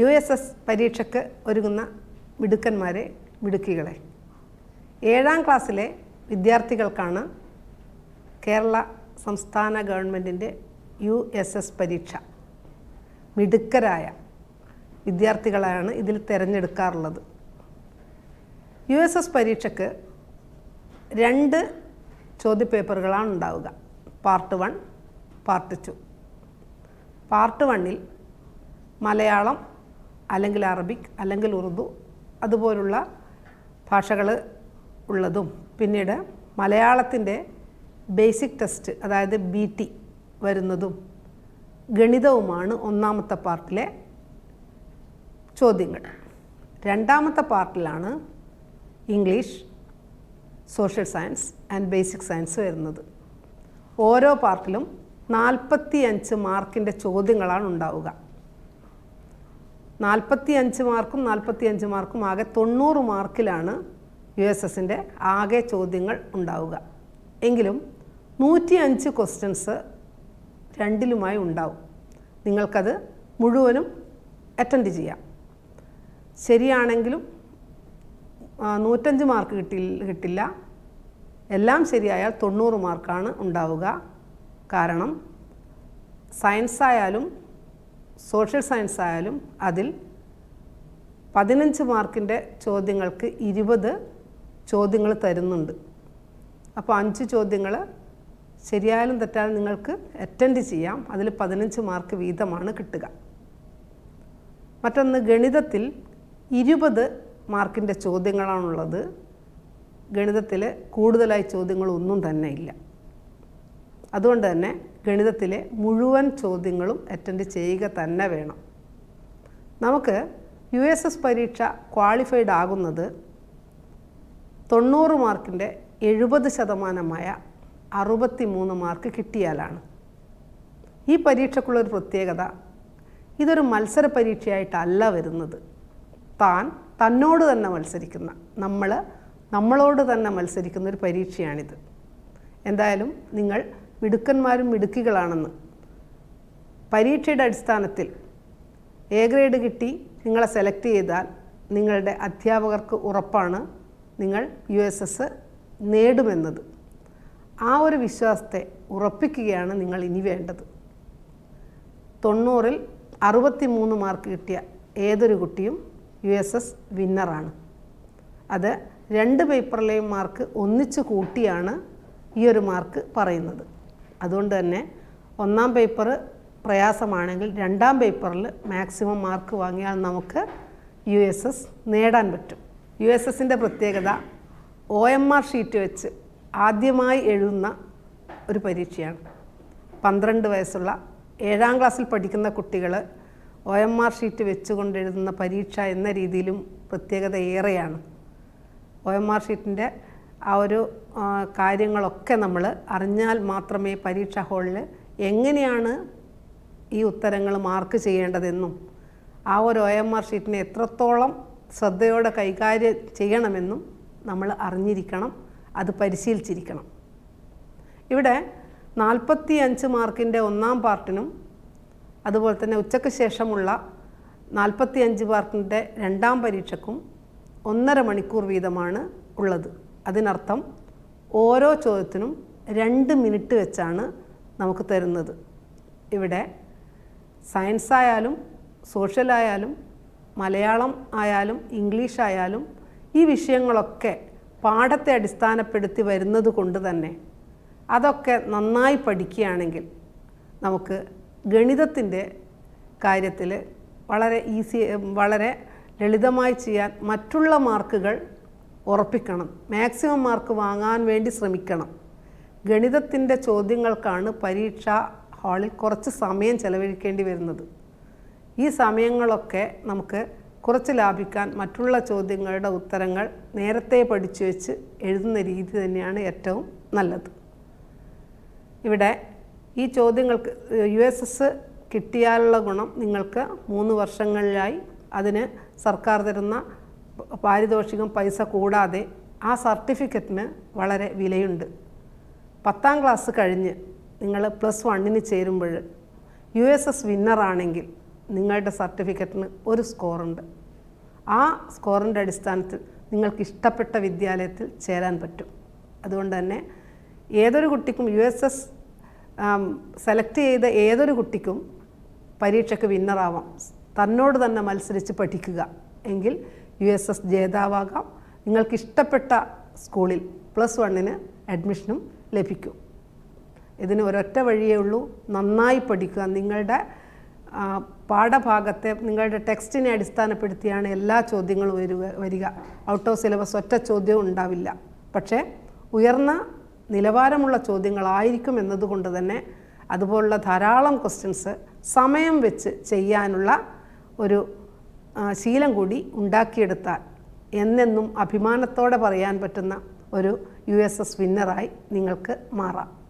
U S S പരീക്ഷയ്ക്ക് ഒരുങ്ങുന്ന മിടുക്കന്മാരെ മിടുക്കികളെ. ഏഴാം ക്ലാസ്സിലെ വിദ്യാർത്ഥികൾക്കാണ് കേരള സംസ്ഥാന ഗവൺമെന്റിന്റെ യു എസ് എസ് പരീക്ഷ. മിടുക്കരായ വിദ്യാർത്ഥികളാണ് ഇതിൽ തിരഞ്ഞെടുക്കാറുള്ളത്. യു എസ് എസ് പരീക്ഷയ്ക്ക് രണ്ട് ചോദ്യപേപ്പറുകളാണ് ഉണ്ടാവുക. Part one part two. Part വണ്ണിൽ മലയാളം അല്ലെങ്കിൽ അറബിക് അല്ലെങ്കിൽ ഉറുദു അതുപോലുള്ള ഭാഷകൾ ഉള്ളതും. പിന്നീട് മലയാളത്തിന്റെ ബേസിക് ടെസ്റ്റ് അതായത് ബി ടി വരുന്നതും ഗണിതവുമാണ് ഒന്നാമത്തെ പാർട്ടിലെ ചോദ്യങ്ങൾ. രണ്ടാമത്തെ പാർട്ടിലാണ് English social science and basic science വരുന്നത്. ഓരോ പാർട്ടിലും നാൽപ്പത്തി അഞ്ച് മാർക്കിന്റെ ചോദ്യങ്ങളാണ് ഉണ്ടാവുക. നാൽപ്പത്തി അഞ്ച് മാർക്കും നാൽപ്പത്തി അഞ്ച് മാർക്കും ആകെ തൊണ്ണൂറ് മാർക്കിലാണ് യു എസ് എസിന്റെ ആകെ ചോദ്യങ്ങൾ ഉണ്ടാവുക. എങ്കിലും നൂറ്റി അഞ്ച് ക്വസ്റ്റ്യൻസ് രണ്ടിലുമായി ഉണ്ടാവും. നിങ്ങൾക്കത് മുഴുവനും അറ്റൻഡ് ചെയ്യാം. ശരിയാണെങ്കിലും നൂറ്റഞ്ച് മാർക്ക് കിട്ടി കിട്ടില്ല. എല്ലാം ശരിയായാൽ തൊണ്ണൂറ് മാർക്കാണ് ഉണ്ടാവുക. കാരണം സയൻസ് ആയാലും സോഷ്യൽ സയൻസ് ആയാലും അതിൽ പതിനഞ്ച് മാർക്കിന്റെ ചോദ്യങ്ങൾക്ക് ഇരുപത് ചോദ്യങ്ങൾ തരുന്നുണ്ട്. അപ്പോൾ അഞ്ച് ചോദ്യങ്ങൾ ശരിയായാലും തെറ്റായാലും നിങ്ങൾക്ക് അറ്റൻഡ് ചെയ്യാം. അതിൽ പതിനഞ്ച് മാർക്ക് വീതമാണ് കിട്ടുക. മറ്റൊന്ന് ഗണിതത്തിൽ ഇരുപത് മാർക്കിന്റെ ചോദ്യങ്ങളാണുള്ളത്. ഗണിതത്തിൽ കൂടുതലായി ചോദ്യങ്ങളൊന്നും തന്നെ ഇല്ല. അതുകൊണ്ട് തന്നെ ഗണിതത്തിലെ മുഴുവൻ ചോദ്യങ്ങളും അറ്റൻഡ് ചെയ്യുക തന്നെ വേണം. നമുക്ക് യു എസ് എസ് പരീക്ഷ ക്വാളിഫൈഡ് ആകുന്നത് തൊണ്ണൂറ് മാർക്കിന്റെ എഴുപത് ശതമാനമായ അറുപത്തി മൂന്ന് മാർക്ക് കിട്ടിയാലാണ്. ഈ പരീക്ഷയ്ക്കുള്ളൊരു പ്രത്യേകത ഇതൊരു മത്സര പരീക്ഷയായിട്ടല്ല വരുന്നത്. താൻ തന്നോട് തന്നെ മത്സരിക്കുന്ന നമ്മൾ നമ്മളോട് തന്നെ മത്സരിക്കുന്ന ഒരു പരീക്ഷയാണിത്. എന്തായാലും നിങ്ങൾ മിടുക്കന്മാരും മിടുക്കികളാണെന്ന്. പരീക്ഷയുടെ അടിസ്ഥാനത്തിൽ എ ഗ്രേഡ് കിട്ടി നിങ്ങളെ സെലക്ട് ചെയ്താൽ നിങ്ങളുടെ അധ്യാപകർക്ക് ഉറപ്പാണ് നിങ്ങൾ യു എസ് എസ് നേടുമെന്നത്. ആ ഒരു വിശ്വാസത്തെ ഉറപ്പിക്കുകയാണ് നിങ്ങൾ ഇനി വേണ്ടത്. തൊണ്ണൂറിൽ അറുപത്തി മൂന്ന് മാർക്ക് കിട്ടിയ ഏതൊരു കുട്ടിയും യു എസ് എസ് വിന്നറാണ് അത് രണ്ട് പേപ്പറിലെയും മാർക്ക് ഒന്നിച്ച് കൂട്ടിയാണ് ഈ ഒരു മാർക്ക് പറയുന്നത്. അതുകൊണ്ട് തന്നെ ഒന്നാം പേപ്പർ പ്രയാസമാണെങ്കിൽ രണ്ടാം പേപ്പറിൽ മാക്സിമം മാർക്ക് വാങ്ങിയാൽ നമുക്ക് യു എസ് എസ് നേടാൻ പറ്റും. യു എസ് എസിന്റെ പ്രത്യേകത ഒ എം ആർ ഷീറ്റ് വെച്ച് ആദ്യമായി എഴുതുന്ന ഒരു പരീക്ഷയാണ്. പന്ത്രണ്ട് വയസ്സുള്ള ഏഴാം ക്ലാസ്സിൽ പഠിക്കുന്ന കുട്ടികൾ ഒ എം ആർ ഷീറ്റ് വെച്ചുകൊണ്ട് എഴുതുന്ന പരീക്ഷ എന്ന രീതിയിലും പ്രത്യേകത ഏറെയാണ്. ഒ എം ആർ ഷീറ്റിന്റെ ആ ഒരു കാര്യങ്ങളൊക്കെ നമ്മൾ അറിഞ്ഞാൽ മാത്രമേ പരീക്ഷാ ഹാളിൽ എങ്ങനെയാണ് ഈ ഉത്തരങ്ങൾ മാർക്ക് ചെയ്യേണ്ടതെന്നും ആ ഒരു ഒ എം ആർ ഷീറ്റിനെ എത്രത്തോളം ശ്രദ്ധയോടെ കൈകാര്യം ചെയ്യണമെന്നും നമ്മൾ അറിഞ്ഞിരിക്കണം അത് പരിശീലിച്ചിരിക്കണം. ഇവിടെ നാൽപ്പത്തി അഞ്ച് മാർക്കിന്റെ ഒന്നാം പാർട്ടിനും അതുപോലെ തന്നെ ഉച്ചയ്ക്ക് ശേഷമുള്ള നാൽപ്പത്തി അഞ്ച് മാർക്കിന്റെ രണ്ടാം പരീക്ഷക്കും ഒന്നര മണിക്കൂർ വീതമാണ് ഉള്ളത്. അതിനർത്ഥം ഓരോ ചോദ്യത്തിനും രണ്ട് മിനിറ്റ് വെച്ചാണ് നമുക്ക് തരുന്നത്. ഇവിടെ സയൻസ് ആയാലും സോഷ്യൽ ആയാലും മലയാളം ആയാലും ഇംഗ്ലീഷ് ആയാലും ഈ വിഷയങ്ങളൊക്കെ പാഠത്തെ അടിസ്ഥാനപ്പെടുത്തി വരുന്നത് കൊണ്ട് തന്നെ അതൊക്കെ നന്നായി പഠിക്കുകയാണെങ്കിൽ നമുക്ക് ഗണിതത്തിന്റെ കാര്യത്തിൽ വളരെ ഈസി വളരെ ലളിതമായി ചെയ്യാൻ മറ്റുള്ള മാർക്കുകൾ ഉറപ്പിക്കണം. മാക്സിമം മാർക്ക് വാങ്ങാൻ വേണ്ടി ശ്രമിക്കണം. ഗണിതത്തിന്റെ ചോദ്യങ്ങൾക്കാണ് പരീക്ഷ ഹാളിൽ കുറച്ച് സമയം ചെലവഴിക്കേണ്ടി വരുന്നത്. ഈ സമയങ്ങളൊക്കെ നമുക്ക് കുറച്ച് ലാഭിക്കാൻ മറ്റുള്ള ചോദ്യങ്ങളുടെ ഉത്തരങ്ങൾ നേരത്തെ പഠിച്ചു വെച്ച് എഴുതുന്ന രീതി തന്നെയാണ് ഏറ്റവും നല്ലത്. ഇവിടെ ഈ ചോദ്യങ്ങൾക്ക് യു എസ് എസ് കിട്ടിയാലുള്ള ഗുണം നിങ്ങൾക്ക് മൂന്ന് വർഷങ്ങളിലായി അതിന് സർക്കാർ തരുന്ന പാരിതോഷികം പൈസ കൂടാതെ ആ സർട്ടിഫിക്കറ്റിന് വളരെ വിലയുണ്ട്. പത്താം ക്ലാസ് കഴിഞ്ഞ് നിങ്ങൾ പ്ലസ് വണ്ണിന് ചേരുമ്പോൾ യു എസ് എസ് വിന്നറാണെങ്കിൽ നിങ്ങളുടെ സർട്ടിഫിക്കറ്റിന് ഒരു സ്കോറുണ്ട് ആ സ്കോറിന്റെ അടിസ്ഥാനത്തിൽ നിങ്ങൾക്ക് ഇഷ്ടപ്പെട്ട വിദ്യാലയത്തിൽ ചേരാൻ പറ്റും. അതുകൊണ്ട് തന്നെ ഏതൊരു കുട്ടിക്കും യു എസ് എസ് സെലക്ട് ചെയ്ത ഏതൊരു കുട്ടിക്കും പരീക്ഷയ്ക്ക് വിന്നറാവാം തന്നോട് തന്നെ മത്സരിച്ച് പഠിക്കുക. എങ്കിൽ യു എസ് എസ് ജേതാവാകാം. നിങ്ങൾക്ക് ഇഷ്ടപ്പെട്ട സ്കൂളിൽ പ്ലസ് വണ്ണിന് അഡ്മിഷനും ലഭിക്കും. ഇതിന് ഒരൊറ്റ വഴിയേ ഉള്ളൂ. നന്നായി പഠിക്കുക. നിങ്ങളുടെ പാഠഭാഗത്തെ നിങ്ങളുടെ ടെക്സ്റ്റിനെ അടിസ്ഥാനപ്പെടുത്തിയാണ് എല്ലാ ചോദ്യങ്ങളും വരിക വരിക. ഔട്ട് ഓഫ് സിലബസ് ഒറ്റ ചോദ്യവും ഉണ്ടാവില്ല. പക്ഷേ ഉയർന്ന നിലവാരമുള്ള ചോദ്യങ്ങളായിരിക്കും എന്നതുകൊണ്ട് തന്നെ അതുപോലുള്ള ധാരാളം ക്വസ്റ്റ്യൻസ് സമയം വെച്ച് ചെയ്യാനുള്ള ഒരു ശീലം കൂടി ഉണ്ടാക്കിയെടുത്താൽ എന്നെന്നും അഭിമാനത്തോടെ പറയാൻ പറ്റുന്ന ഒരു യു എസ് എസ് വിന്നറായി നിങ്ങൾക്ക് മാറാം.